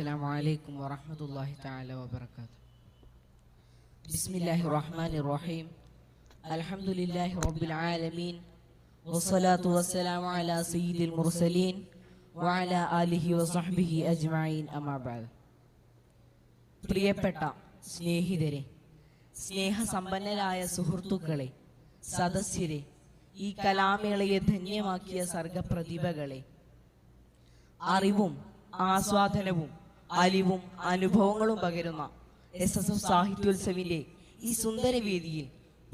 السلام عليكم ورحمة الله تعالى وبركاته بسم الله الرحمن الرحيم الحمد لله رب العالمين والصلاة والسلام على سيد المرسلين وعلى آله وصحبه أجمعين أما بعد പ്രിയപ്പെട്ട സ്നേഹിതരെ സ്നേഹസമ്പന്നരായ സുഹൃത്തുക്കളെ സദസ്യരെ ഈ കലാമേളയെ ധന്യമാക്കിയ സർഗപ്രതിഭകളെ അറിവും ആസ്വാദനവും അലിവും അനുഭവങ്ങളും പകരുന്ന എസ് എസ് എഫ് സാഹിത്യോത്സവിന്റെ ഈ സുന്ദര വേദിയിൽ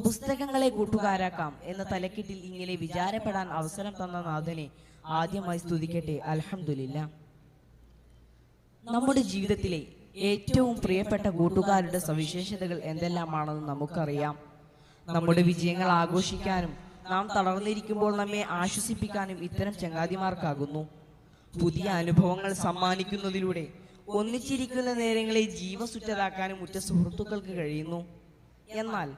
പുസ്തകങ്ങളെ കൂട്ടുകാരാക്കാം എന്ന തലക്കെട്ടിൽ ഇങ്ങനെ വിചാരപ്പെടാൻ അവസരം തന്ന നാഥനെ ആദ്യമായി സ്തുതിക്കട്ടെ. അലഹമില്ല നമ്മുടെ ജീവിതത്തിലെ ഏറ്റവും പ്രിയപ്പെട്ട കൂട്ടുകാരുടെ സവിശേഷതകൾ എന്തെല്ലാമാണെന്ന് നമുക്കറിയാം. നമ്മുടെ വിജയങ്ങൾ ആഘോഷിക്കാനും നാം തളർന്നിരിക്കുമ്പോൾ നമ്മെ ആശ്വസിപ്പിക്കാനും ഇത്തരം ചങ്ങാതിമാർക്കാകുന്നു. പുതിയ അനുഭവങ്ങൾ സമ്മാനിക്കുന്നതിലൂടെ ഒന്നിച്ചിരിക്കുന്ന നേരങ്ങളെ ജീവസുറ്റതാക്കാനും ഉറ്റ സുഹൃത്തുക്കൾക്ക് കഴിയുന്നു. എന്നാൽ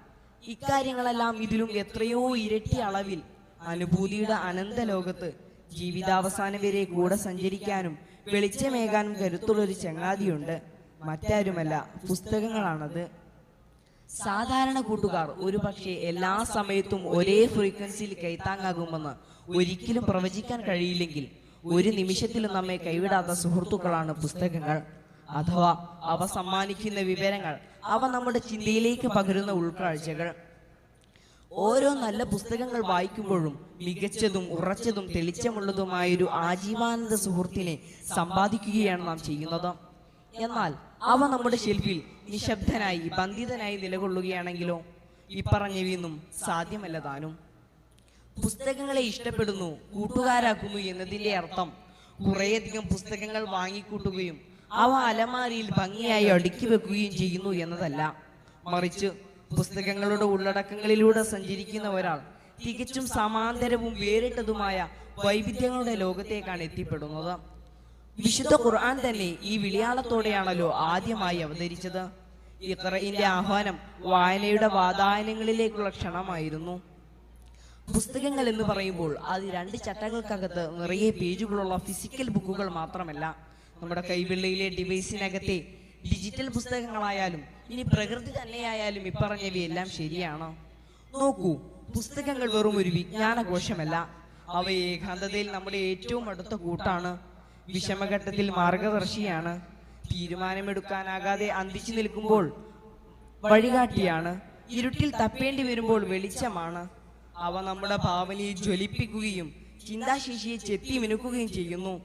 ഇക്കാര്യങ്ങളെല്ലാം ഇതിലും എത്രയോ ഇരട്ടി അളവിൽ അനുഭൂതിയുടെ അനന്ത ലോകത്ത് ജീവിതാവസാനം വരെ കൂടെ സഞ്ചരിക്കാനും വെളിച്ചമേകാനും കരുത്തുള്ളൊരു ചങ്ങാതിയുണ്ട്. മറ്റാരുമല്ല പുസ്തകങ്ങളാണത്. സാധാരണ കൂട്ടുകാർ ഒരു പക്ഷേ എല്ലാ സമയത്തും ഒരേ ഫ്രീക്വൻസിയിൽ കൈത്താങ്ങാകുമെന്ന് ഒരിക്കലും പ്രവചിക്കാൻ കഴിയില്ലെങ്കിൽ ഒരു നിമിഷത്തിൽ നമ്മെ കൈവിടാത്ത സുഹൃത്തുക്കളാണ് പുസ്തകങ്ങൾ. അഥവാ അവ സമ്മാനിക്കുന്ന വിവരങ്ങൾ. അവ നമ്മുടെ ചിന്തയിലേക്ക് പകരുന്ന ഉൾക്കാഴ്ചകൾ. ഓരോ നല്ല പുസ്തകങ്ങൾ വായിക്കുമ്പോഴും മികച്ചതും ഉറച്ചതും തെളിച്ചമുള്ളതുമായൊരു ആജീവാനന്ദ സുഹൃത്തിനെ സമ്പാദിക്കുകയാണ് നാം ചെയ്യുന്നത്. എന്നാൽ അവ നമ്മുടെ ഷെൽഫിൽ നിശബ്ദനായി ബന്ധിതനായി നിലകൊള്ളുകയാണെങ്കിലോ? ഇപ്പറഞ്ഞവയൊന്നും സാധ്യമല്ല താനും. പുസ്തകങ്ങളെ ഇഷ്ടപ്പെടുന്നു കൂട്ടുകാരാക്കുന്നു എന്നതിന്റെ അർത്ഥം. കുറേയധികം പുസ്തകങ്ങൾ വാങ്ങിക്കൂട്ടുകയും അവ അലമാരിയിൽ ഭംഗിയായി അടുക്കി വെക്കുകയും ചെയ്യുന്നു എന്നതല്ല. മറിച്ച് പുസ്തകങ്ങളുടെ ഉള്ളടക്കങ്ങളിലൂടെ സഞ്ചരിക്കുന്ന ഒരാൾ തികച്ചും സമാന്തരവും വേറിട്ടതുമായ വൈവിധ്യങ്ങളുടെ ലോകത്തേക്കാണ് എത്തിപ്പെടുന്നത്. വിശുദ്ധ ഖുർആൻ തന്നെ ഈ വിളിയാളത്തോടെയാണല്ലോ ആദ്യമായി അവതരിച്ചത്. ഇഖ്റഇന്റെ ആഹ്വാനം വായനയുടെ വാതായനങ്ങളിലേക്കുള്ള ക്ഷണമായിരുന്നു. പുസ്തകങ്ങൾ എന്ന് പറയുമ്പോൾ അത് രണ്ട് ചട്ടകൾക്കകത്ത് നിറയെ പേജുകളുള്ള ഫിസിക്കൽ ബുക്കുകൾ മാത്രമല്ല. നമ്മുടെ കൈവെള്ളയിലെ ഡിവൈസിനകത്തെ ഡിജിറ്റൽ പുസ്തകങ്ങളായാലും ഇനി പ്രകൃതി തന്നെയായാലും ഇപ്പറഞ്ഞവയെല്ലാം ശരിയാണോ? നോക്കൂ പുസ്തകങ്ങൾ വെറും ഒരു വിജ്ഞാനകോശമല്ല. അവ ഏകാന്തതയിൽ നമ്മുടെ ഏറ്റവും അടുത്ത കൂട്ടാണ്. വിഷമഘട്ടത്തിൽ മാർഗദർശിയാണ്. തീരുമാനമെടുക്കാനാകാതെ അന്തിച്ചു നിൽക്കുമ്പോൾ വഴികാട്ടിയാണ്. ഇരുട്ടിൽ തപ്പേണ്ടി വരുമ്പോൾ വെളിച്ചമാണ്. അവ നമ്മുടെ ഭാവനയെ ജ്വലിപ്പിക്കുകയും ചിന്താശേഷിയെ ചെത്തി മിനുക്കുകയും ചെയ്യുന്നു.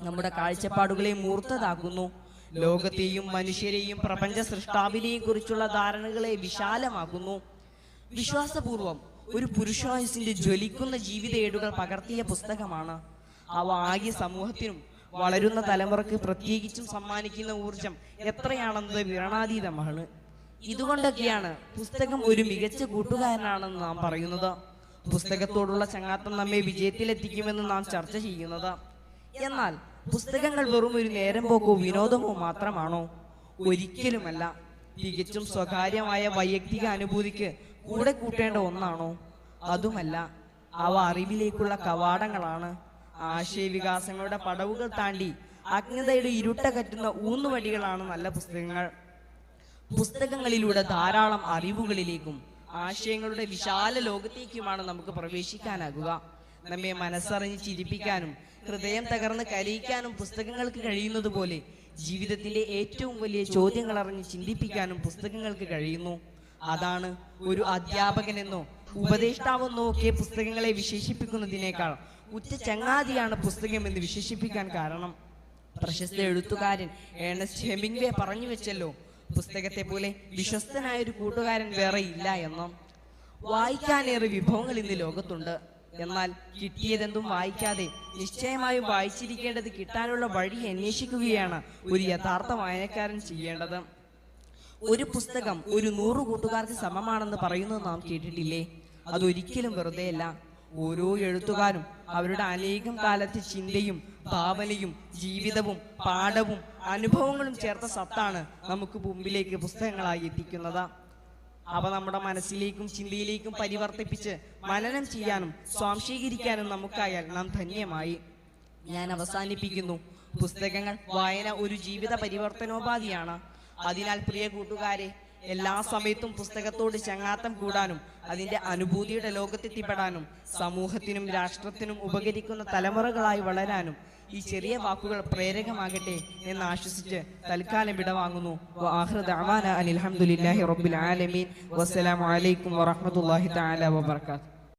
നമ്മുടെ കാഴ്ചപ്പാടുകളെ മൂർത്തതാക്കുന്നു. ലോകത്തെയും മനുഷ്യരെയും പ്രപഞ്ച സൃഷ്ടാവിനെയും കുറിച്ചുള്ള ധാരണകളെ വിശാലമാക്കുന്നു. വിശ്വാസപൂർവം ഒരു പുരുഷായുസിന്റെ ജ്വലിക്കുന്ന ജീവിത ഏടുകൾ പകർത്തിയ പുസ്തകമാണ്. അവ ആകെ സമൂഹത്തിനും വളരുന്ന തലമുറയ്ക്ക് പ്രത്യേകിച്ചും സമ്മാനിക്കുന്ന ഊർജം എത്രയാണെന്നത് വിരണാതീതമാണ് ഇതുകൊണ്ടൊക്കെയാണ് പുസ്തകം ഒരു മികച്ച കൂട്ടുകാരനാണെന്ന് നാം പറയുന്നത്. പുസ്തകത്തോടുള്ള ചങ്ങാത്തം നമ്മെ വിജയത്തിലെത്തിക്കുമെന്ന് നാം ചർച്ച ചെയ്യുന്നത്. എന്നാൽ പുസ്തകങ്ങൾ വെറും ഒരു നേരം പോക്കോ വിനോദമോ മാത്രമാണോ? ഒരിക്കലുമല്ല. തികച്ചും സ്വകാര്യമായ വൈയക്തിക അനുഭൂതിക്ക് കൂടെ കൂട്ടേണ്ട ഒന്നാണോ? അതുമല്ല അവ അറിവിലേക്കുള്ള കവാടങ്ങളാണ്. ആശയവികാസങ്ങളുടെ പടവുകൾ താണ്ടി അജ്ഞതയുടെ ഇരുട്ട കറ്റുന്ന ഊന്നുവടികളാണ് നല്ല പുസ്തകങ്ങൾ. പുസ്തകങ്ങളിലൂടെ ധാരാളം അറിവുകളിലേക്കും ആശയങ്ങളുടെ വിശാല ലോകത്തേക്കുമാണ് നമുക്ക് പ്രവേശിക്കാനാകുക. നമ്മെ മനസ്സറിഞ്ഞ് ചിരിപ്പിക്കാനും ഹൃദയം തകർന്ന് കരയിക്കാനും പുസ്തകങ്ങൾക്ക് കഴിയുന്നത് പോലെ ജീവിതത്തിലെ ഏറ്റവും വലിയ ചോദ്യങ്ങൾ അറിഞ്ഞ് ചിന്തിപ്പിക്കാനും പുസ്തകങ്ങൾക്ക് കഴിയുന്നു. അതാണ് ഒരു അധ്യാപകനെന്നോ ഉപദേഷ്ടാവെന്നോ ഒക്കെ പുസ്തകങ്ങളെ വിശേഷിപ്പിക്കുന്നതിനേക്കാൾ ഉറ്റ ചങ്ങാതിയാണ് പുസ്തകം എന്ന് വിശേഷിപ്പിക്കാൻ കാരണം. പ്രശസ്ത എഴുത്തുകാരൻ ഏണസ്റ്റ് ഹെമിംഗ്വേ പറഞ്ഞു വെച്ചല്ലോ പുസ്തകത്തെ പോലെ വിശ്വസ്തനായ ഒരു കൂട്ടുകാരൻ വേറെ ഇല്ല എന്നും വായിക്കാനേറെ വിഭവങ്ങൾ ഇന്ന് ലോകത്തുണ്ട്. എന്നാൽ കിട്ടിയതെന്തും വായിക്കാതെ നിശ്ചയമായും വായിച്ചിരിക്കേണ്ടത് കിട്ടാനുള്ള വഴി അന്വേഷിക്കുകയാണ് ഒരു യഥാർത്ഥ വായനക്കാരൻ ചെയ്യേണ്ടത്. ഒരു പുസ്തകം ഒരു നൂറ് കൂട്ടുകാർക്ക് സമമാണെന്ന് പറയുന്നത് നാം കേട്ടിട്ടില്ലേ? അതൊരിക്കലും വെറുതെയല്ല. ഓരോ എഴുത്തുകാരും അവരുടെ അനേകം കാലത്തെ ചിന്തയും ഭാവനയും ജീവിതവും പാഠവും അനുഭവങ്ങളും ചേർത്ത സത്താണ് നമുക്ക് മുമ്പിലേക്ക് പുസ്തകങ്ങളായി എത്തിക്കുന്നത്. അവ നമ്മുടെ മനസ്സിലേക്കും ചിന്തയിലേക്കും പരിവർത്തിപ്പിച്ച് മനനം ചെയ്യാനും സ്വാംശീകരിക്കാനും നമുക്കായാൽ നാം ധന്യമായി. ഞാൻ അവസാനിപ്പിക്കുന്നു. പുസ്തകങ്ങൾ വായന ഒരു ജീവിത പരിവർത്തനോപാധിയാണ്. അതിനാൽ പ്രിയ കൂട്ടുകാരെ എല്ലാ സമയത്തും പുസ്തകത്തോട് ചങ്ങാത്തം കൂടാനും അതിന്റെ അനുഭൂതിയുടെ ലോകത്തെത്തിപ്പെടാനും സമൂഹത്തിനും രാഷ്ട്രത്തിനും ഉപകരിക്കുന്ന തലമുറകളായി വളരാനും ഈ ചെറിയ വാക്കുകൾ പ്രേരകമാകട്ടെ എന്ന് ആശ്വസിച്ച് തൽക്കാലം വിടവാങ്ങുന്നു അലഹമുല്ലാഹി റബ്ബിൽ ആലമീൻ. വസ്സലാമു അലൈക്കും വറഹ്മത്തുള്ളാഹി തആല വബറകാതുഹു.